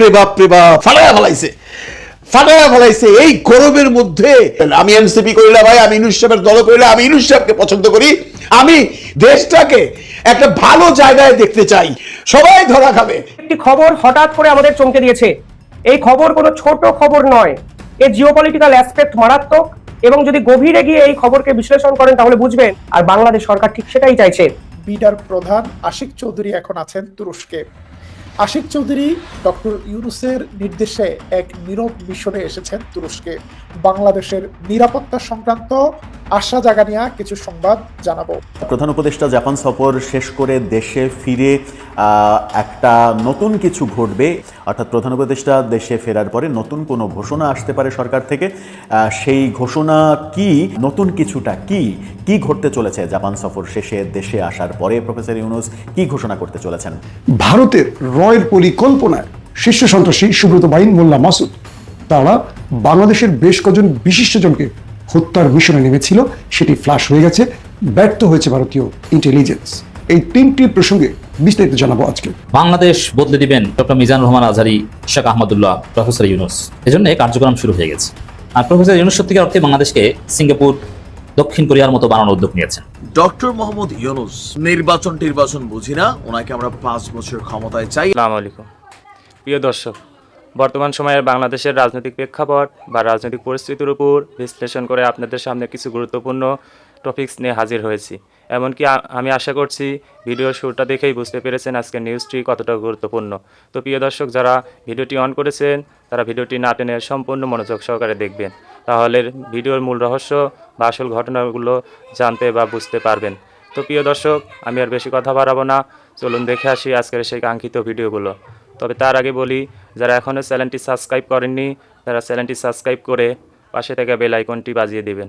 বাপরে বাপরে বাপ। ফাটায়া ফেলাইছে। ফাটায়া ফেলাইছে এই গরমের মধ্যে। আমি এনসিপি করিলা ভাই আমি ইনুস সাহেবের দল করিলা আমি ইনুস সাহেবকে পছন্দ করি। আমি দেশটাকে একটা ভালো জায়গায় দেখতে চাই। সবাই ধরা খাবে। একটি খবর হঠাৎ করে আমাদের চমকে দিয়েছে। এই খবর কোনো ছোট খবর নয়। এর জিওপলিটিক্যাল অ্যাসপেক্ট মারাত্মক এবং যদি গভীরে গিয়ে এই খবরকে বিশ্লেষণ করেন তাহলে বুঝবেন আর বাংলাদেশ সরকার ঠিক সেটাই চাইছে। বিডার প্রধান আশিক চৌধুরী এখন আছেন তুরস্কে। আশিক চৌধুরী ডক্টর ইউনুসের নির্দেশে এক নীরব মিশনে এসেছেন তুরস্কে। বাংলাদেশের নিরাপত্তা সংক্রান্ত আশা জাগানিয়া কিছু সংবাদ জানাব। প্রধান উপদেষ্টা জাপান সফর শেষ করে দেশে ফিরে আহ, একটা নতুন কিছু ঘটবে। অর্থাৎ প্রধান উপদেষ্টা দেশে ফেরার পরে নতুন কোনো ঘোষণা আসতে পারে সরকার থেকে। আহ, সেই ঘোষণা কি নতুন কিছুটা কি কি ঘটতে চলেছে জাপান সফর শেষে দেশে আসার পরে? প্রফেসর ইউনুস কি ঘোষণা করতে চলেছেন? ভারতের রয়ের পরিকল্পনায় শীর্ষ সন্ত্রাসী সুব্রত বাহিন মোল্লা মাসুদ। তারা বাংলাদেশের বেশ কজন বিশিষ্টজনকে হত্যার মিশনে নেমেছিল, সেটি ফ্লাশ হয়ে গেছে, ব্যর্থ হয়েছে ভারতীয় ইন্টেলিজেন্স এই তিনটি প্রসঙ্গে বিস্তারিত জানাব আজকে। বাংলাদেশ বদলে দিবেন ডক্টর মিজানুর রহমান আজহারি শেখ আহমদুল্লাহ, প্রফেসর ইউনুস। এজন্য কার্যক্রম শুরু হয়ে গেছে। আর প্রফেসর ইউনুস সত্যিকার অর্থে বাংলাদেশকে সিঙ্গাপুর দক্ষিণ কোরিয়ার মতো বানানোর উদ্যোগ নিয়েছেন। ডক্টর মোহাম্মদ ইউনুস নির্বাচন টির্বাচন বুঝি না ওনাকে আমরা পাঁচ বছর ক্ষমতায় চাই। আসসালামু আলাইকুম। প্রিয় দর্শক বর্তমান সময়ের বাংলাদেশের রাজনৈতিক প্রেক্ষাপট বা রাজনৈতিক পরিস্থিতির উপর বিশ্লেষণ করে আপনাদের সামনে কিছু গুরুত্বপূর্ণ টপিকস নিয়ে হাজির হয়েছি। এমনকি আমি আশা করছি ভিডিওর শুরুটা দেখেই বুঝতে পেরেছেন আজকের নিউজটি কতটা গুরুত্বপূর্ণ। তো প্রিয় দর্শক যারা ভিডিওটি অন করেছেন তারা ভিডিওটি না টেনে সম্পূর্ণ মনোযোগ সহকারে দেখবেন। তাহলে ভিডিওর মূল রহস্য বা আসল ঘটনাগুলো জানতে বা বুঝতে পারবেন। তো প্রিয় দর্শক, আমি আর বেশি কথা বাড়াবো না। চলুন দেখে আসি আজকের সেই কাঙ্ক্ষিত ভিডিওগুলো। তবে তার আগে বলি, যারা এখনও চ্যানেলটি সাবস্ক্রাইব করেননি, তারা চ্যানেলটি সাবস্ক্রাইব করে পাশে থেকে বেল আইকনটি বাজিয়ে দিবেন।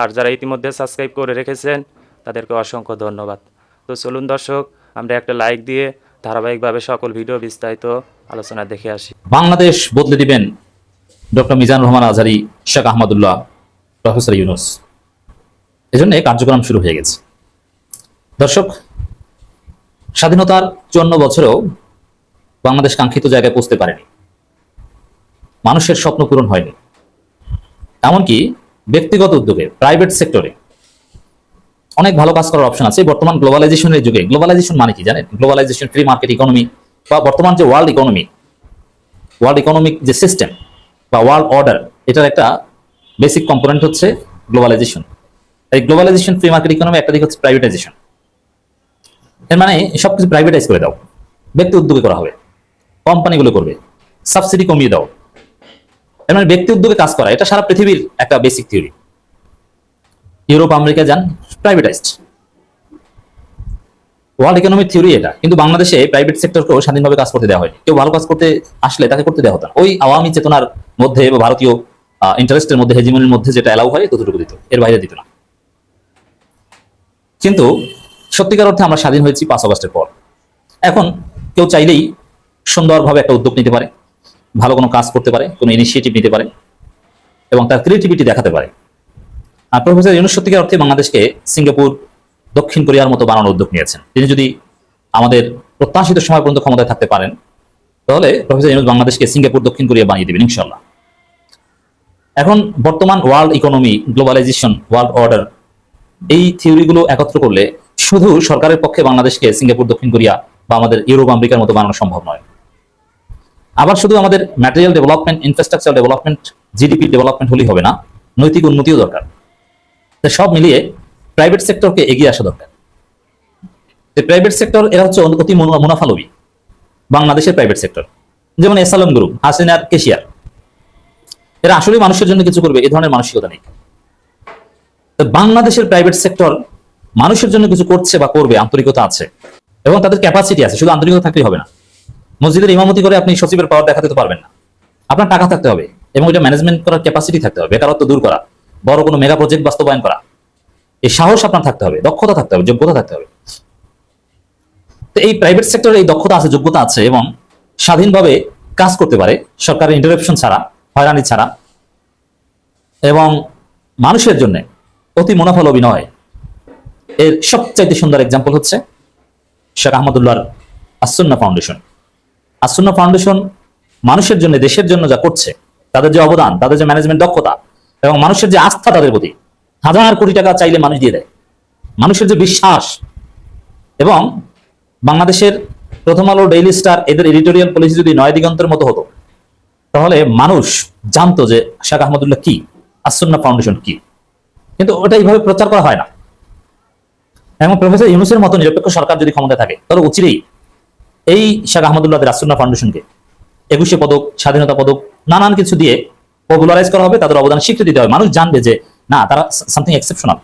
আর যারা ইতিমধ্যে সাবস্ক্রাইব করে রেখেছেন, তাদেরকে অসংখ্য ধন্যবাদ। তো চলুন দর্শক, আমরা একটা লাইক দিয়ে ধারাবাহিকভাবে সকল ভিডিও বিস্তারিত আলোচনা দেখে আসি। বাংলাদেশ বদলে দিবেন ডক্টর মিজানুর রহমান আজহারি শেখ আহমদুল্লাহ, প্রফেসর ইউনুস। এজন্য কার্যক্রম শুরু হয়ে গেছে। দর্শক, স্বাধীনতার চুয়ান্ন বছরেও বাংলাদেশ কাঙ্ক্ষিত জায়গায় পৌঁছতে পারেনি। মানুষের স্বপ্ন পূরণ হয়নি। এমনকি ব্যক্তিগত উদ্যোগে প্রাইভেট সেক্টরে অনেক ভালো কাজ করার অপশন আছে। বর্তমান গ্লোবালাইজেশনের যুগে। গ্লোবালাইজেশন মানে কি জানেন? গ্লোবালাইজেশন ফ্রি মার্কেট ইকোনমি বা বর্তমান যে ওয়ার্ল্ড ইকোনমি ওয়ার্ল্ড ইকোনমিক যে সিস্টেম বা ওয়ার্ল্ড অর্ডার এটার একটা বেসিক কম্পোনেন্ট হচ্ছে গ্লোবালাইজেশন এই গ্লোবালাইজেশন ফ্রি মার্কেট ইকোনমি একটা দিক হচ্ছে প্রাইভেটাইজেশন এর মানে সবকিছু প্রাইভেটাইজ করে দাও। ব্যক্তি উদ্যোগে করা হবে। কোম্পানিগুলো করবে। সাবসিডি কমিয়ে দাও। এর মানে ব্যক্তি উদ্যোগে কাজ করা, এটা সারা পৃথিবীর একটা বেসিক থিওরি ইউরোপ, আমেরিকা যান প্রাইভেটাইজড ওয়ার্ল্ড ইকোনমিক থিওরি এটা, কিন্তু বাংলাদেশে প্রাইভেট সেক্টরকেও স্বাধীনভাবে কাজ করতে দেওয়া হয়নি কেউ ভালো কাজ করতে আসলে তাকে করতে দেওয়া হতো ওই আওয়ামী চেতনার মধ্যে বা ভারতীয় ইন্টারেস্টের মধ্যে হেজিমনির মধ্যে যেটা অ্যালাউ হয়, ততটুকু দিত। এর বাইরে দিত না। কিন্তু সত্যিকার অর্থে আমরা স্বাধীন হয়েছি পাঁচ আগস্টের পর। এখন কেউ চাইলেই সুন্দরভাবে একটা উদ্যোগ নিতে পারে, ভালো কোনো কাজ করতে পারে, কোনো ইনিশিয়েটিভ নিতে পারে, এবং তার ক্রিয়েটিভিটি দেখাতে পারে। আর প্রফেসর ইউনুস সত্যিকার অর্থে বাংলাদেশকে সিঙ্গাপুর দক্ষিণ কোরিয়ার মতো বানানোর উদ্যোগ নিয়েছেন। তিনি যদি আমাদের প্রত্যাশিত সময় পর্যন্ত ক্ষমতায় থাকতে পারেন, তাহলে প্রফেসর ইউনুস বাংলাদেশকে সিঙ্গাপুর, দক্ষিণ কোরিয়া বানিয়ে দেবেন ইনশাল্লাহ এখন বর্তমান world economy, globalisation, world order, এই থিওরিগুলো একত্র করলে শুধু সরকারের পক্ষে বাংলাদেশকে সিঙ্গাপুর, দক্ষিণ কোরিয়া বা আমাদের ইউরোপ, আমেরিকার মতো বানানো সম্ভব নয়। আবার শুধু আমাদের material development infrastructure development GDP development হলেই হবে না, নৈতিক উন্নতিও দরকার। সব মিলিয়ে প্রাইভেট সেক্টরকে এগিয়ে আসা দরকার। প্রাইভেট সেক্টর এরা হচ্ছে অতি মুনা- মুনাফালোভী। বাংলাদেশের প্রাইভেট সেক্টর যেমন এসালম গ্রুপ হাসিনার কেশিয়ার। এরা আসলে মানুষের জন্য কিছু করবে এই ধরনের মানসিকতা নেই। বাংলাদেশের প্রাইভেট সেক্টর মানুষের জন্য কিছু করছে বা করবে, আন্তরিকতা আছে। এবং তাদের ক্যাপাসিটি আছে, শুধু আন্তরিকতা থাকলেই হবে না। মসজিদের ইমামতি করে আপনি সচিবের পাওয়ার দেখাতে তো পারবেন না। আপনার টাকা থাকতে হবে, এবং এটা ম্যানেজমেন্ট করার ক্যাপাসিটি থাকতে হবে, বেকারত্ব দূর করা, বড় কোনো মেগা প্রজেক্ট বাস্তবায়ন করা। এই সাহস আপনার থাকতে হবে, দক্ষতা থাকতে হবে, যোগ্যতা থাকতে হবে। তো এই প্রাইভেট সেক্টরে এই দক্ষতা আছে, যোগ্যতা আছে এবং স্বাধীনভাবে কাজ করতে পারে, সরকারের ইন্টারাপশন ছাড়া, হয়রানি ছাড়া। এবং মানুষের জন্য অতি মুনাফল অভিনয় এর সবচাইতে সুন্দর এক্সাম্পল হচ্ছে শেখ আহমদুল্লাহর আসন্না ফাউন্ডেশন আসন্না ফাউন্ডেশন মানুষের জন্য, দেশের জন্য যা করছে, তাদের যে অবদান, তাদের যে ম্যানেজমেন্ট দক্ষতা এবং মানুষের যে আস্থা তাদের প্রতি। হাজার কোটি টাকা চাইলে মানুষ দিয়ে দেয়। মানুষের যে বিশ্বাস এবং বাংলাদেশের প্রথম আলো ডেইলি স্টার এদের এডিটোরিয়াল পলিসি যদি নয় দিগন্তের মতো হতো, তাহলে মানুষ জানতো যে শেখ আহমদুল্লাহ কি আসন্না ফাউন্ডেশন কি। কিন্তু ওটা এইভাবে প্রচার করা হয় না। এবং প্রফেসর ইউনুসের মতো নিরপেক্ষ সরকার যদি ক্ষমতায় থাকে, তাহলে উচিতই এই শেখ আহমদুল্লাহ রাসুল্লাহ ফাউন্ডেশনকে একুশে পদক, স্বাধীনতা পদক, নানান কিছু দিয়ে পপুলারাইজ করা হবে, তাদের অবদান স্বীকৃতি দিতে হবে। মানুষ জানবে যে না, তারা সামথিং এক্সেপশনাল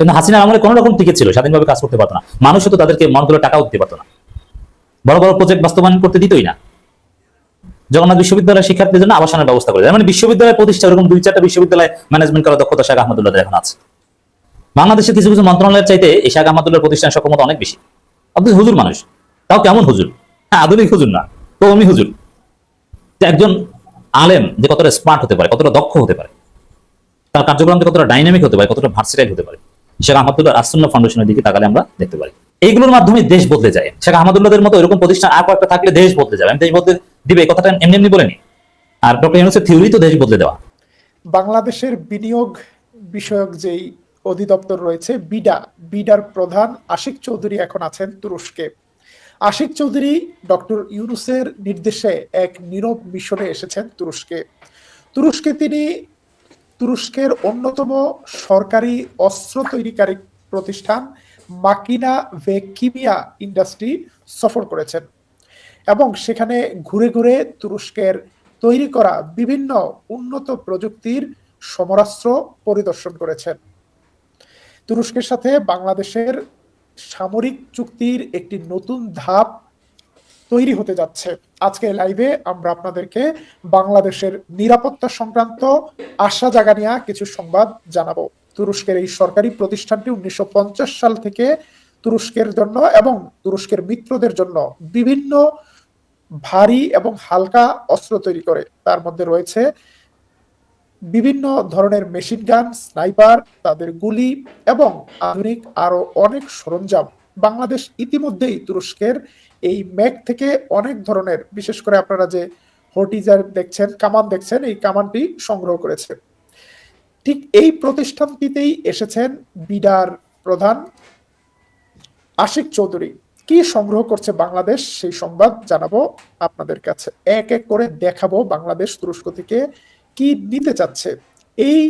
কিন্তু হাসিনার আমলে কোনো রকম টিকে ছিল, স্বাধীনভাবে কাজ করতে পারতো না। মানুষ তো তাদেরকে মন করে টাকাও দিতে পারতো না। বড় বড় প্রজেক্ট বাস্তবায়ন করতে দিতই না। জগন্নাথ বিশ্ববিদ্যালয়ের শিক্ষার্থীদের জন্য আবাসনের ব্যবস্থা করে মানে বিশ্ববিদ্যালয় প্রতিষ্ঠা, এরকম দুই চারটা বিশ্ববিদ্যালয় ম্যানেজমেন্ট করার দক্ষতা শেখ আহমদুল্লাহ এখন আছে। বাংলাদেশের কিছু কিছু মন্ত্রণালয়ের চাইতে এই শেখ আহমদুল্লাহর প্রতিষ্ঠানের সক্ষমতা অনেক বেশি। আপনি হুজুর মানুষ। তাও কেমন হুজুর? হ্যাঁ আধুনিক হুজুর না, কৌমি হুজুর। একজন আলেম যে কতটা স্মার্ট হতে পারে, কতটা দক্ষ হতে পারে। তার কার্যক্রম কতটা ডাইনামিক হতে পারে, কতটা ভার্সিটাইল হতে পারে? শেখ আহমদুল্লাহ আসুল্লাহ ফাউন্ডেশনের দিকে তাকালে আমরা দেখতে পারি। এইগুলোর মাধ্যমে দেশ বদলে যায়। শেখ আহমদুল্লাহদের মতো এরকম প্রতিষ্ঠান আর কয়েকটা থাকলে দেশ বদলে যাবে। আমি দেশ বদলে দিবে কথাটা এমনি এমনি বলেনি। আর ডক্টর ইউনুসের থিওরি তো দেশ বদলে দেওয়া। বাংলাদেশের বিনিয়োগ বিষয়ক যেই অধিদপ্তর রয়েছে, বিডা, বিডার প্রধান আশিক চৌধুরী এখন আছেন তুরস্কে। আশিক চৌধুরী ডক্টর ইউনুসের নির্দেশে এক নীরব মিশনে এসেছেন তুরস্কে। তুরস্কে তিনি তুরস্কের অন্যতম সরকারি অস্ত্র তৈরিকারী প্রতিষ্ঠান মাকিনা ভেকিমিয়া ইন্ডাস্ট্রি সফর করেছেন এবং সেখানে ঘুরে ঘুরে তুরস্কের তৈরি করা বিভিন্ন উন্নত প্রযুক্তির সমরাস্ত্র পরিদর্শন করেছেন। তুরস্কের সাথে বাংলাদেশের সামরিক চুক্তির একটি নতুন ধাপ তৈরি হতে যাচ্ছে। আজকে লাইভে আমরা আপনাদেরকে বাংলাদেশের নিরাপত্তা সংক্রান্ত আশা জাগানিয়া কিছু সংবাদ জানাব। তুরস্কের এই সরকারি প্রতিষ্ঠানটি উনিশশো পঞ্চাশ সাল থেকে তুরস্কের জন্য এবং তুরস্কের মিত্রদের জন্য বিভিন্ন ভারী এবং হালকা অস্ত্র তৈরি করে। তার মধ্যে রয়েছে বিভিন্ন ধরনের মেশিন গান স্নাইপার তাদের গুলি এবং আধুনিক আরও অনেক সরঞ্জাম। বাংলাদেশ ইতিমধ্যেই তুরস্কের এই ম্যাক থেকে অনেক ধরনের, বিশেষ করে আপনারা যে হর্টিজার দেখছেন, কামান দেখছেন, এই কামানটি সংগ্রহ করেছে। ঠিক এই প্রতিষ্ঠানটিতেই এসেছেন বিডার প্রধান আশিক চৌধুরী। কি সংগ্রহ করছে বাংলাদেশ, সেই সংবাদ জানাব আপনাদের কাছে। এক এক করে দেখাবো বাংলাদেশ তুরস্ক থেকে কি নিতে চাচ্ছে। এই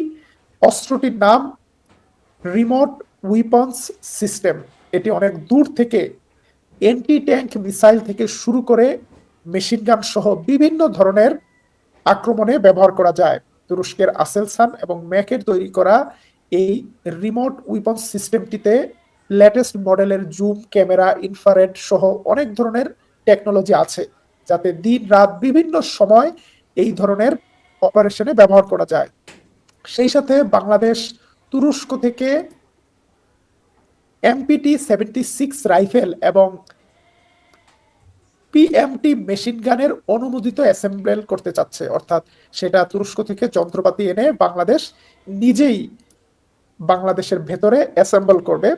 অস্ত্রটির নাম রিমোট উইপন্স সিস্টেম। এটি অনেক দূর থেকে এন্টি ট্যাঙ্ক মিসাইল থেকে শুরু করে মেশিন গান সহ বিভিন্ন ধরনের আক্রমণে ব্যবহার করা যায়। তুরস্কের আসেলসান এবং ম্যাকের তৈরি করা এই রিমোট উইপন সিস্টেমটিতে লেটেস্ট মডেলের জুম, ক্যামেরা, ইনফ্রারেড সহ অনেক ধরনের টেকনোলজি আছে, যাতে দিন রাত বিভিন্ন সময় এই ধরনের অপারেশনে ব্যবহার করা যায়। সেই সাথে বাংলাদেশ তুরস্ক থেকে এমপিটি সেভেন্টি সিক্স রাইফেল এবং পিএমটি মেশিন গানের অনুমোদিত অ্যাসেম্বল করতে চাচ্ছে। অর্থাৎ সেটা তুরস্ক থেকে যন্ত্রপাতি এনে বাংলাদেশ নিজেই বাংলাদেশের ভেতরে অ্যাসেম্বল করবে।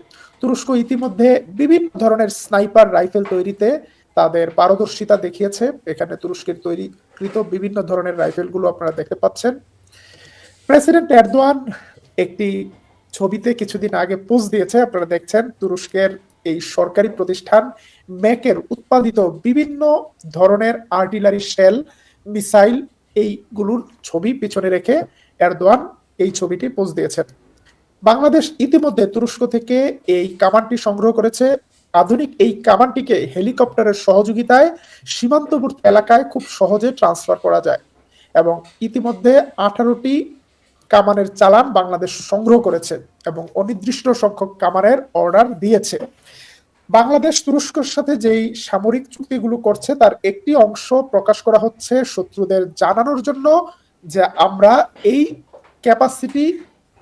তুরস্ক ইতিমধ্যে বিভিন্ন ধরনের স্নাইপার রাইফেল তৈরিতে তাদের পারদর্শিতা দেখিয়েছে। এখানে তুরস্কের তৈরিকৃত বিভিন্ন ধরনের রাইফেলগুলো আপনারা দেখতে পাচ্ছেন। প্রেসিডেন্ট এরদোয়ান একটি ছবিতে কিছুদিন আগে পোস্ট দিয়েছে, আপনারা দেখছেন, তুরস্কের এই সরকারি প্রতিষ্ঠান ম্যাকের উৎপাদিত বিভিন্ন ধরনের আর্টিলারি শেল, মিসাইল, এইগুলোর ছবি পিছনে রেখে এরদোয়ান এই ছবিটি পোস্ট দিয়েছেন। বাংলাদেশ ইতিমধ্যে তুরস্ক থেকে এই কামানটি সংগ্রহ করেছে। আধুনিক এই কামানটিকে হেলিকপ্টারের সহযোগিতায় সীমান্তবর্তী এলাকায় খুব সহজে ট্রান্সফার করা যায় এবং ইতিমধ্যে আঠারোটি কামানের চালান বাংলাদেশ সংগ্রহ করেছে এবং অনির্দিষ্ট সংখ্যক কামানের অর্ডার দিয়েছে। বাংলাদেশ তুরস্কের সাথে যেই সামরিক চুক্তিগুলো করছে, তার একটি অংশ প্রকাশ করা হচ্ছে শত্রুদের জানানোর জন্য যে আমরা এই ক্যাপাসিটি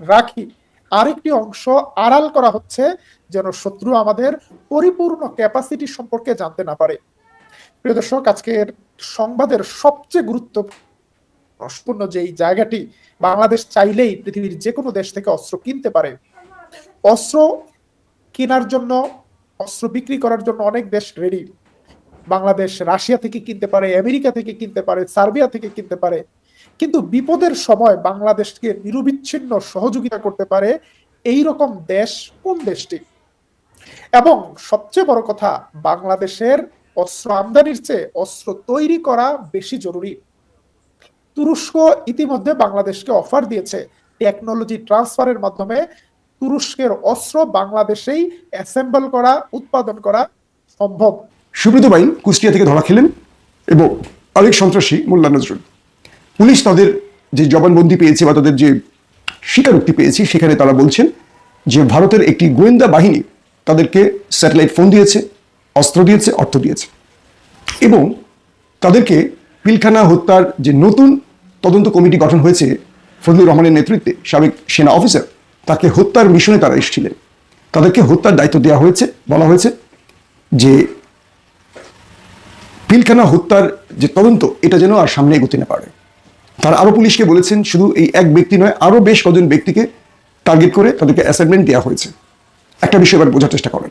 রাখি। আরেকটি অংশ আড়াল করা হচ্ছে যেন শত্রু আমাদের পরিপূর্ণ ক্যাপাসিটি সম্পর্কে জানতে না পারে। প্রিয় দর্শক, আজকের সংবাদের সবচেয়ে গুরুত্বপূর্ণ যেই জায়গাটি বাংলাদেশ চাইলেই পৃথিবীর যে কোনো দেশ থেকে অস্ত্র কিনতে পারে। অস্ত্র কেনার জন্য, অস্ত্র বিক্রি করার জন্য অনেক দেশ রেডি বাংলাদেশ রাশিয়া থেকে কিনতে পারে, আমেরিকা থেকে কিনতে পারে, সার্বিয়া থেকে কিনতে পারে। কিন্তু বিপদের সময় বাংলাদেশকে নিরবিচ্ছিন্ন সহযোগিতা করতে পারে এই রকম দেশ কোন দেশটি? এবং সবচেয়ে বড় কথা, বাংলাদেশের অস্ত্র আমদানির চেয়ে অস্ত্র তৈরি করা বেশি জরুরি। তুরস্ক ইতিমধ্যে বাংলাদেশকে অফার দিয়েছে। টেকনোলজি ট্রান্সফারের মাধ্যমে তুরস্কের অস্ত্র বাংলাদেশেই অ্যাসেম্বল করা, উৎপাদন করা সম্ভব। সুব্রত বাইন কুষ্টিয়া থেকে ধরা খেলেন এবং আরেক সন্ত্রাসী মোল্লা নজরুল। পুলিশ তাদের যে জবানবন্দি পেয়েছে বা তাদের যে স্বীকারোক্তি পেয়েছে, সেখানে তারা বলছেন যে ভারতের একটি গোয়েন্দা বাহিনী তাদেরকে স্যাটেলাইট ফোন দিয়েছে, অস্ত্র দিয়েছে, অর্থ দিয়েছে এবং তাদেরকে পিলখানা হত্যার যে নতুন তদন্ত কমিটি গঠন হয়েছে, ফজলুর রহমানের নেতৃত্বে সাবেক সেনা অফিসার, তাকে হত্যার মিশনে তারা এসেছিলেন। তাদেরকে হত্যার দায়িত্ব দেওয়া হয়েছে, বলা হয়েছে যে পিলখানা হত্যার যে তদন্ত, এটা যেন আর সামনে এগোতে না পারে। তারা আরও পুলিশকে বলেছেন, শুধু এই এক ব্যক্তি নয়, আরও বেশ কজন ব্যক্তিকে টার্গেট করে তাদেরকে অ্যাসাইনমেন্ট দেওয়া হয়েছে। একটা বিষয় এবার বোঝার চেষ্টা করেন।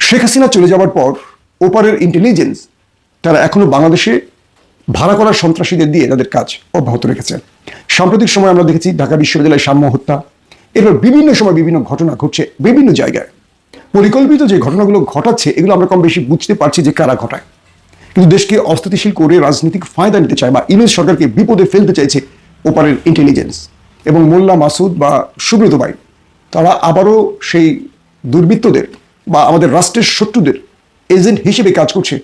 শেখ হাসিনা চলে যাওয়ার পর, ওপারের ইন্টেলিজেন্স তারা এখনও বাংলাদেশে ভাড়া করা সন্ত্রাসীদের দিয়ে তাদের কাজ অব্যাহত রেখেছে। সাম্প্রতিক সময় আমরা দেখেছি ঢাকা বিশ্ববিদ্যালয়ের সাম্য হত্যা, এরপর বিভিন্ন সময় বিভিন্ন ঘটনা ঘটছে বিভিন্ন জায়গায়। পরিকল্পিত যে ঘটনাগুলো ঘটাচ্ছে, এগুলো আমরা কম বেশি বুঝতে পারছি যে কারা ঘটায়। কিন্তু দেশকে অস্থিতিশীল করে রাজনৈতিক ফায়দা নিতে চায় বা ইমেজ সরকারকে বিপদে ফেলতে চাইছে ওপারের ইন্টেলিজেন্স এবং মোল্লা মাসুদ বা সুব্রত বাই তারা আবারও সেই দুর্বৃত্তদের বা আমাদের রাষ্ট্রের শত্রুদের এজেন্ট হিসেবে কাজ করছে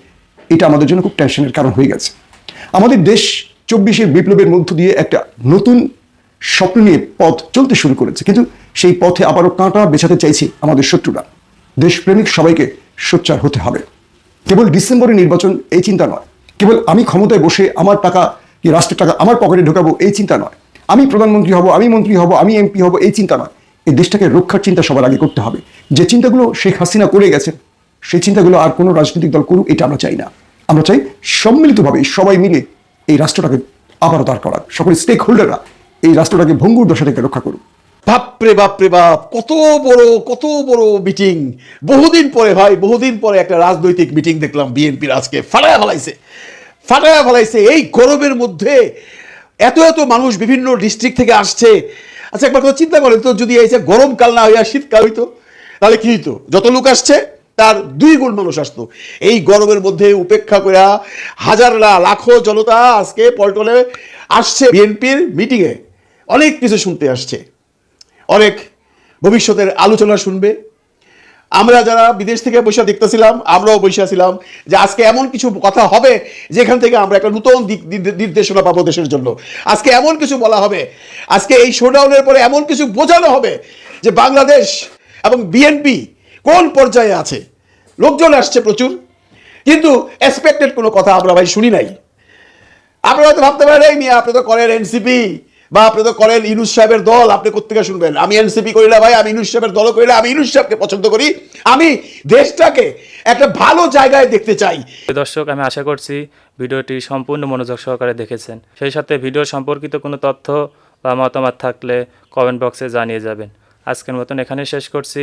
এটা আমাদের জন্য খুব টেনশনের কারণ হয়ে গেছে। আমাদের দেশ চব্বিশের বিপ্লবের মধ্য দিয়ে একটা নতুন স্বপ্ন নিয়ে পথ চলতে শুরু করেছে। কিন্তু সেই পথে আবারও কাঁটা বেছাতে চাইছে আমাদের শত্রুরা। দেশপ্রেমিক সবাইকে সোচ্চার হতে হবে। কেবল ডিসেম্বরে নির্বাচন এই চিন্তা নয়। কেবল আমি ক্ষমতায় বসে আমার টাকা কি রাষ্ট্রের টাকা আমার পকেটে ঢোকাবো এই চিন্তা নয়। আমি প্রধানমন্ত্রী হব, আমি মন্ত্রী হব, আমি এমপি হব এই চিন্তা নয়। এই দেশটাকে রক্ষার চিন্তা সবার আগে করতে হবে। যে চিন্তাগুলো শেখ হাসিনা করে গেছেন সেই চিন্তাগুলো আর কোনো রাজনৈতিক দল করুক, এটা আমরা চাই না। আমরা চাই সম্মিলিতভাবে সবাই মিলে এই রাষ্ট্রটাকে আবারও দাঁড় করা সকল স্টেক হোল্ডাররা এই রাষ্ট্রটাকে ভঙ্গুর দশা থেকে রক্ষা করুক। বাপরে বাপরে, বাপ! কত বড় কত বড় মিটিং বহুদিন পরে ভাই, বহুদিন পরে একটা রাজনৈতিক মিটিং দেখলাম বিএনপির আজকে। ফাটায়া ফেলাইছে। ফাটায়া ফেলাইছে। এই গরমের মধ্যে এত এত মানুষ বিভিন্ন ডিস্ট্রিক্ট থেকে আসছে। আচ্ছা একবার কথা চিন্তা করেন তো, যদি এই যে গরমকাল না হইয়া শীতকাল হইতো, তাহলে কি হইতো? যত লোক আসছে তার দুই গুণ মানুষ আসতো। এই গরমের মধ্যে উপেক্ষা করে হাজার লাখো জনতা আজকে পল্টনে আসছে বিএনপির মিটিংয়ে অনেক কিছু শুনতে আসছে। অনেক ভবিষ্যতের আলোচনা শুনবে। আমরা যারা বিদেশ থেকে বসে দেখতেছিলাম, আমরাও বসে ছিলাম যে আজকে এমন কিছু কথা হবে যেখান থেকে আমরা একটা নতুন দিক নির্দেশনা পাবো দেশের জন্য। আজকে এমন কিছু বলা হবে। আজকে এই শোডাউনের পরে এমন কিছু বোঝানো হবে যে বাংলাদেশ এবং বিএনপি কোন পর্যায়ে আছে? লোকজন আসছে প্রচুর। কিন্তু এক্সপেক্টেড কোনো কথা আমরা ভাই শুনি নাই। আপনারা হয়তো ভাবতে পারেন, এই আপনি তো করেন এনসিপি বা আপনি তো করেন ইনুস সাহেবের দল। আপনি কোথেকে শুনবেন? আমি এনসিপি করি না ভাই, আমি ইনুস সাহেবের দল করি না, আমি ইনুস সাহেবকে পছন্দ করি। আমি দেশটাকে একটা ভালো জায়গায় দেখতে চাই। দর্শক, আমি আশা করছি ভিডিওটি সম্পূর্ণ মনোযোগ সহকারে দেখেছেন। সেই সাথে ভিডিও সম্পর্কিত কোনো তথ্য বা মতামত থাকলে কমেন্ট বক্সে জানিয়ে যাবেন। আজকের মতন এখানে শেষ করছি।